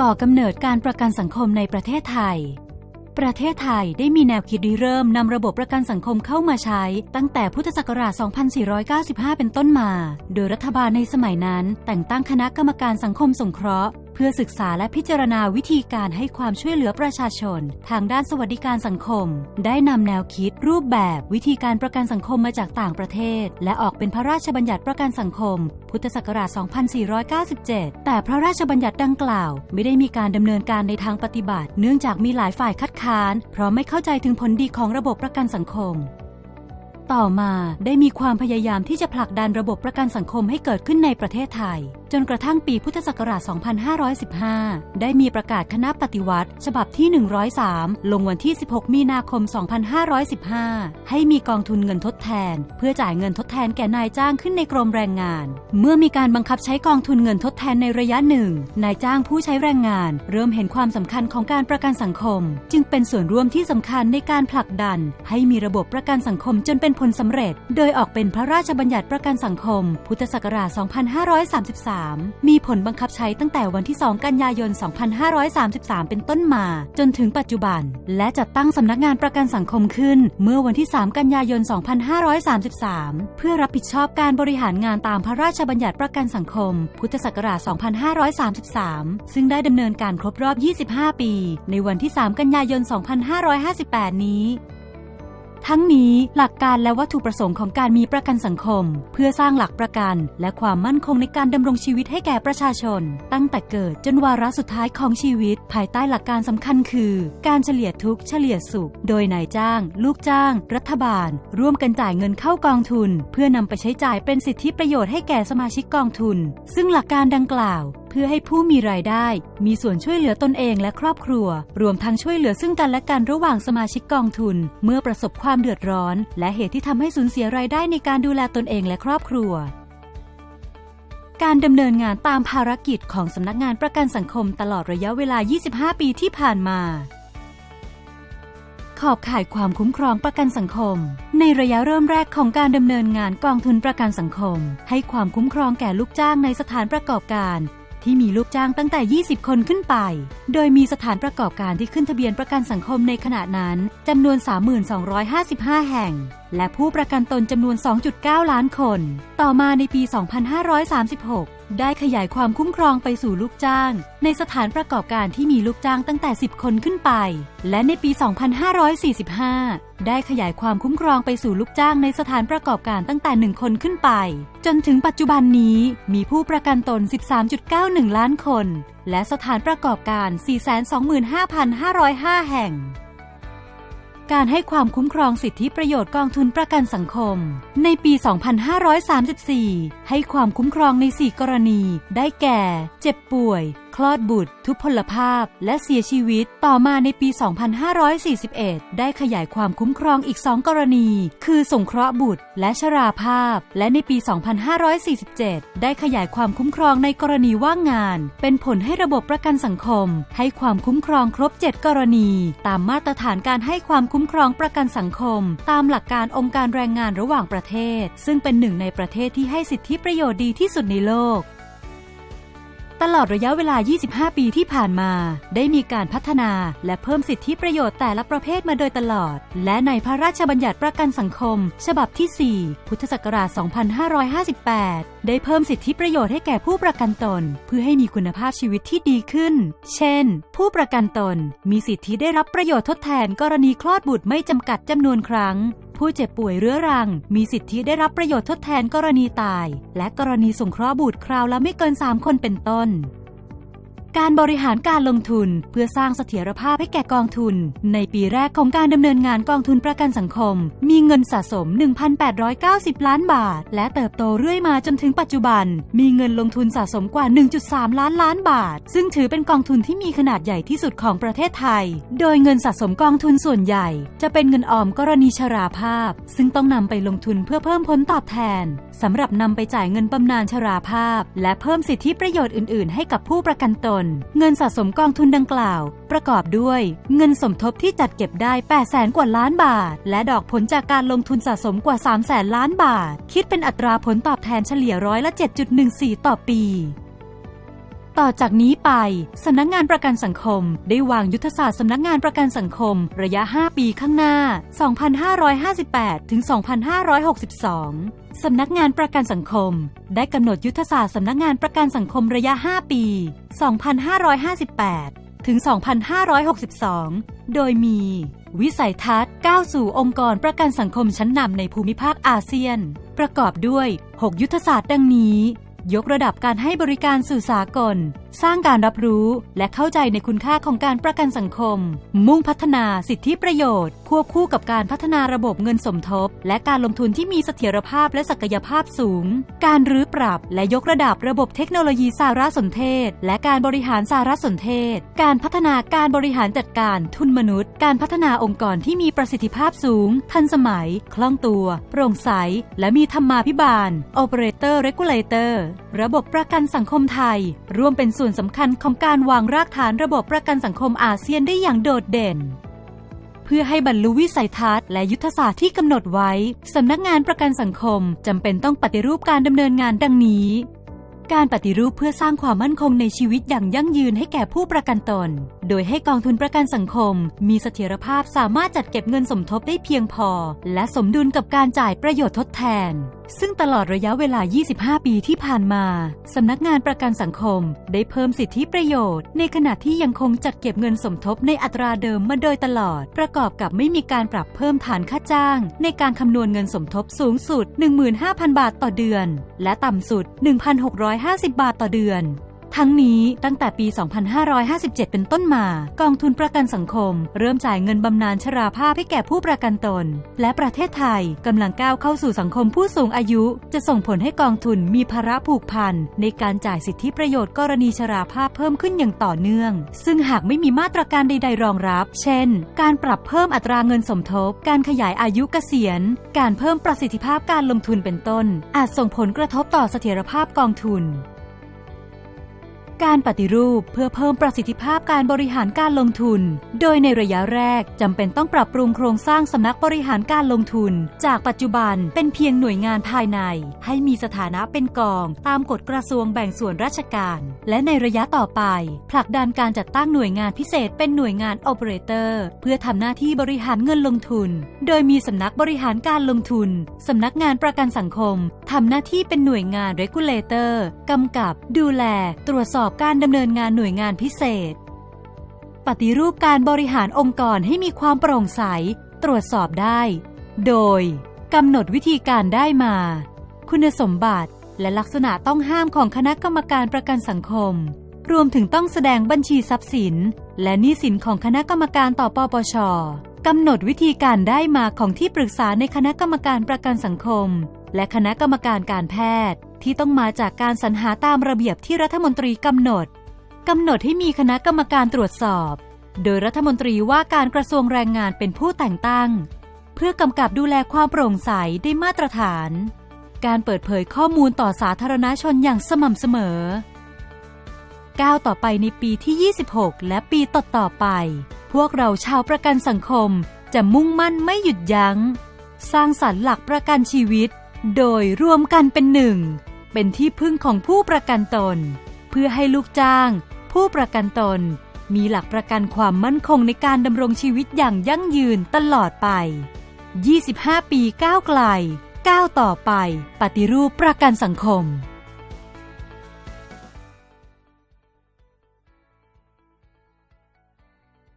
ก่อกำเนิดการประกันสังคมในประเทศไทย ประเทศไทยได้มีแนวคิดริเริ่มนำระบบประกันสังคมเข้ามาใช้ ตั้งแต่พุทธศักราช 2495 เป็นต้นมา โดยรัฐบาลในสมัยนั้น แต่งตั้งคณะกรรมการสังคมสงเคราะห์ พื่อศึกษาและพิจารณาวิธีการให้ความช่วยเหลือประชาชน ทางด้านสวัสดิการสังคม ได้นำแนวคิด รูปแบบวิธีการประกันสังคมมาจากต่างประเทศ และออกเป็นพระราชบัญญัติประกันสังคม พุทธศักราช 2497 แต่พระราชบัญญัติดังกล่าว ไม่ได้มีการดำเนินการในทางปฏิบัติ เนื่องจากมีหลายฝ่ายคัดค้าน เพราะไม่เข้าใจถึงผลดีของระบบประกันสังคมต่อมาได้มีความพยายามที่จะผลักดันระบบประกันสังคมให้เกิดขึ้นในประเทศไทย จนกระทั่งปีพุทธศักราช 2515 ได้มีประกาศคณะปฏิวัติ ฉบับที่ 103 ลงวันที่ 16 มีนาคม 2515 ให้มีกองทุนเงินทดแทน เพื่อจ่ายเงินทดแทนแก่นายจ้างขึ้นในกรมแรงงาน เมื่อมีการบังคับใช้กองทุนเงินทดแทนในระยะหนึ่ง นายจ้างผู้ใช้แรงงาน เริ่มเห็นความสำคัญของการประกันสังคม จึงเป็นส่วนร่วมที่สำคัญในการผลักดัน ให้มีระบบประกันสังคมจนเป็นผลสำเร็จ โดยออกเป็นพระราชบัญญัติประกันสังคม พุทธศักราช 2533มีผลบังคับใช้ตั้งแต่วันที่ 2 กันยายน 2533 เป็นต้นมา จนถึงปัจจุบัน และจัดตั้งสำนักงานประกันสังคมขึ้น เมื่อวันที่ 3 กันยายน 2533 เพื่อรับผิดชอบการบริหารงานตามพระราชบัญญัติประกันสังคม พุทธศักราช 2533 ซึ่งได้ดำเนินการครบรอบ 25 ปี ในวันที่ 3 กันยายน 2558 นี้ ทั้งนี้หลักการและวัตถุประสงค์ของการมีประกันสังคม เพื่อสร้างหลักประกัน และความมั่นคงในการดำรงชีวิตให้แก่ประชาชน ตั้งแต่เกิดจนวาระสุดท้ายของชีวิต ภายใต้หลักการสำคัญคือ การเฉลี่ยทุกเฉลี่ยสุข โดยนายจ้าง ลูกจ้าง รัฐบาล ร่วมกันจ่ายเงินเข้ากองทุน เพื่อนำไปใช้จ่ายเป็นสิทธิประโยชน์ให้แก่สมาชิกกองทุน ซึ่งหลักการดังกล่าว เพื่อให้ผู้มีรายได้ มีส่วนช่วยเหลือตนเองและครอบครัว รวมทั้งช่วยเหลือซึ่งกันและกันระหว่างสมาชิกกองทุน เมื่อประสบความเดือดร้อน และเหตุที่ทำให้สูญเสียรายได้ในการดูแลตนเองและครอบครัว การดำเนินงานตามภารกิจของสำนักงานประกันสังคมตลอดระยะเวลา 25 ปีที่ผ่านมาขอบข่ายความคุ้มครองประกันสังคม ในระยะเริ่มแรกของการดำเนินงานกองทุนประกันสังคม ให้ความคุ้มครองแก่ลูกจ้างในสถานประกอบการ ที่มีลูกจ้างตั้งแต่ 20 คนขึ้นไป โดยมีสถานประกอบการที่ขึ้นทะเบียนประกันสังคมในขณะนั้นจำนวน 3255 แห่ง และผู้ประกันตนจำนวน 2.9 ล้านคน ต่อมาในปี 2536 ได้ขยายความคุ้มครองไปสู่ลูกจ้าง ในสถานประกอบการที่มีลูกจ้างตั้งแต่ 10 คนขึ้นไป และในปี 2545 ได้ขยายความคุ้มครองไปสู่ลูกจ้างในสถานประกอบการตั้งแต่ 1 คนขึ้นไป จนถึงปัจจุบันนี้มีผู้ประกันตน 13.91 ล้านคน และสถานประกอบการ 425,505 แห่ง การให้ความคุ้มครองสิทธิประโยชน์กองทุนประกันสังคม ในปี 2534 ให้ความคุ้มครองใน 4 กรณี ได้แก่ เจ็บป่วย คลอดบุตร ทุพพลภาพ และเสียชีวิต ต่อมาในปี 2541 ได้ขยายความคุ้มครองอีก 2 กรณี คือสงเคราะห์บุตร และชราภาพ และในปี 2547 ได้ขยายความคุ้มครองในกรณีว่างงาน เป็นผลให้ระบบประกันสังคม ให้ความคุ้มครองครบ 7 กรณี ตามมาตรฐานการให้ความคุ้มครองประกันสังคม ตามหลักการองค์การแรงงานระหว่างประเทศ ซึ่งเป็นหนึ่งในประเทศที่ให้สิทธิประโยชน์ดีที่สุดในโลก ตลอดระยะเวลา 25 ปีที่ผ่านมา ได้มีการพัฒนาและเพิ่มสิทธิประโยชน์แต่ละประเภทมาโดยตลอด และในพระราชบัญญัติประกันสังคม ฉบับที่ 4 พุทธศักราช 2558 ได้เพิ่มสิทธิประโยชน์ให้แก่ผู้ประกันตน เพื่อให้มีคุณภาพชีวิตที่ดีขึ้น เช่น ผู้ประกันตน มีสิทธิได้รับประโยชน์ทดแทนกรณีคลอดบุตรไม่จำกัดจำนวนครั้ง ผู้เจ็บป่วยเรื้อรัง มีสิทธิได้รับประโยชน์ทดแทนกรณีตาย และกรณีสงเคราะห์บุตรคราวละไม่เกิน 3 คนเป็นต้น การบริหารการลงทุนเพื่อสร้างเสถียรภาพให้แก่กองทุน ในปีแรกของการดำเนินงานกองทุนประกันสังคม มีเงินสะสม 1,890 ล้านบาท และเติบโตเรื่อยมาจนถึงปัจจุบัน มีเงินลงทุนสะสมกว่า 1.3 ล้านล้านบาท ซึ่งถือเป็นกองทุนที่มีขนาดใหญ่ที่สุดของประเทศไทย โดยเงินสะสมกองทุนส่วนใหญ่ จะเป็นเงินออมกรณีชราภาพ ซึ่งต้องนำไปลงทุนเพื่อเพิ่มผลตอบแทนสำหรับนำไปจ่ายเงินบำนาญชราภาพ และเพิ่มสิทธิประโยชน์อื่น ๆ ให้กับผู้ประกันตนเงินสะสมกองทุนดังกล่าว ประกอบด้วย เงินสมทบที่จัดเก็บได้8แสนกว่าล้านบาท และดอกผลจากการลงทุนสะสมกว่า3แสนล้านบาท คิดเป็นอัตราผลตอบแทนเฉลี่ยร้อยละ 7.14 ต่อปี ต่อจากนี้ไป สำนักงานประกันสังคม ได้วางยุทธศาสตร์สำนักงานประกันสังคม ระยะ 5 ปีข้างหน้า 2558 ถึง 2562 สำนักงานประกันสังคม ได้กำหนดยุทธศาสตร์สำนักงานประกันสังคมระยะ 5 ปี 2558 ถึง 2562 โดยมี วิสัยทัศน์ก้าวสู่องค์กรประกันสังคมชั้นนำในภูมิภาคอาเซียน ประกอบด้วย 6 ยุทธศาสตร์ดังนี้ ยกระดับการให้บริการสื่อสากล สร้างการรับรู้และเข้าใจในคุณค่าของการประกันสังคม มุ่งพัฒนาสิทธิประโยชน์ ควบคู่กับการพัฒนาระบบเงินสมทบ และการลงทุนที่มีเสถียรภาพและศักยภาพสูง การรื้อปรับและยกระดับระบบเทคโนโลยีสารสนเทศ และการบริหารสารสนเทศ การพัฒนาการบริหารจัดการทุนมนุษย์ การพัฒนาองค์กรที่มีประสิทธิภาพสูง ทันสมัย คล่องตัว โปร่งใส และมีธรรมาภิบาล Operator Regulator ระบบประกันสังคมไทย ร่วมเป็นส่วนสำคัญของการวางรากฐานระบบประกันสังคมอาเซียนได้อย่างโดดเด่น เพื่อให้บรรลุวิสัยทัศน์และยุทธศาสตร์ที่กำหนดไว้ สำนักงานประกันสังคมจำเป็นต้องปฏิรูปการดำเนินงานดังนี้ การปฏิรูปเพื่อสร้างความมั่นคงในชีวิตอย่างยั่งยืนให้แก่ผู้ประกันตน โดยให้กองทุนประกันสังคม มีเสถียรภาพสามารถจัดเก็บเงินสมทบได้เพียงพอ และสมดุลกับการจ่ายประโยชน์ทดแทน ซึ่งตลอดระยะเวลา 25 ปีที่ผ่านมา สำนักงานประกันสังคม ได้เพิ่มสิทธิประโยชน์ ในขณะที่ยังคงจัดเก็บเงินสมทบในอัตราเดิมมาโดยตลอด ประกอบกับไม่มีการปรับเพิ่มฐานค่าจ้าง ในการคำนวณเงินสมทบสูงสุด 15,000 บาทต่อเดือน และต่ำสุด 1,600 1,650 บาทต่อเดือน ทั้งนี้ตั้งแต่ปี 2557 เป็นต้นมา กองทุนประกันสังคม เริ่มจ่ายเงินบำนาญชราภาพให้แก่ผู้ประกันตน และประเทศไทยกำลังก้าวเข้าสู่สังคมผู้สูงอายุ จะส่งผลให้กองทุนมีภาระผูกพันในการจ่ายสิทธิประโยชน์กรณีชราภาพเพิ่มขึ้นอย่างต่อเนื่อง ซึ่งหากไม่มีมาตรการใด ๆ รองรับ เช่น การปรับเพิ่มอัตราเงินสมทบ การขยายอายุเกษียณ การเพิ่มประสิทธิภาพการลงทุนเป็นต้น อาจส่งผลกระทบต่อเสถียรภาพกองทุน การปฏิรูปเพื่อเพิ่มประสิทธิภาพการบริหารการลงทุน โดยในระยะแรกจำเป็นต้องปรับปรุงโครงสร้างสำนักบริหารการลงทุน จากปัจจุบันเป็นเพียงหน่วยงานภายใน ให้มีสถานะเป็นกอง ตามกฎกระทรวงแบ่งส่วนราชการ และในระยะต่อไป ผลักดันการจัดตั้งหน่วยงานพิเศษเป็นหน่วยงานโอเปอเรเตอร์เพื่อทำหน้าที่บริหารเงินลงทุน โดยมีสำนักบริหารการลงทุนสำนักงานประกันสังคมทำหน้าที่เป็นหน่วยงาน regulator กำกับ ดูแล ตรวจสอบอบการดำเนินงานหน่วยงานพิเศษ ปฏิรูปการบริหารองค์กรให้มีความโปร่งใส ตรวจสอบได้ โดยกำหนดวิธีการได้มา คุณสมบัติและลักษณะต้องห้ามของคณะกรรมการประกันสังคม รวมถึงต้องแสดงบัญชีทรัพย์สิน และหนี้สินของคณะกรรมการต่อปปชกำหนดวิธีการได้มาของที่ปรึกษาในคณะกรรมการประกันสังคม และคณะกรรมการการแพทย์ที่ต้องมาจากการสรรหาตามระเบียบที่รัฐมนตรีกำหนดกำหนดให้มีคณะกรรมการตรวจสอบ โดยรัฐมนตรีว่าการกระทรวงแรงงานเป็นผู้แต่งตั้ง เพื่อกำกับดูแลความโปร่งใสได้มาตรฐาน การเปิดเผยข้อมูลต่อสาธารณชนอย่างสม่ำเสมอก้าวต่อไปในปีที่ 26 และปีต่อๆไป พวกเราชาวประกันสังคมจะมุ่งมั่นไม่หยุดยัง้ง สร้างสรรค์หลักประกันชีวิต โดยรวมกันเป็นหนึ่ง เป็นที่พึ่งของผู้ประกันตน เพื่อให้ลูกจ้าง ผู้ประกันตน มีหลักประกันความมั่นคงในการดำรงชีวิตอย่างยั่งยืนตลอดไป 25 ปีก้าวไกลก้าวต่อไป ปฏิรูปประกันสังคม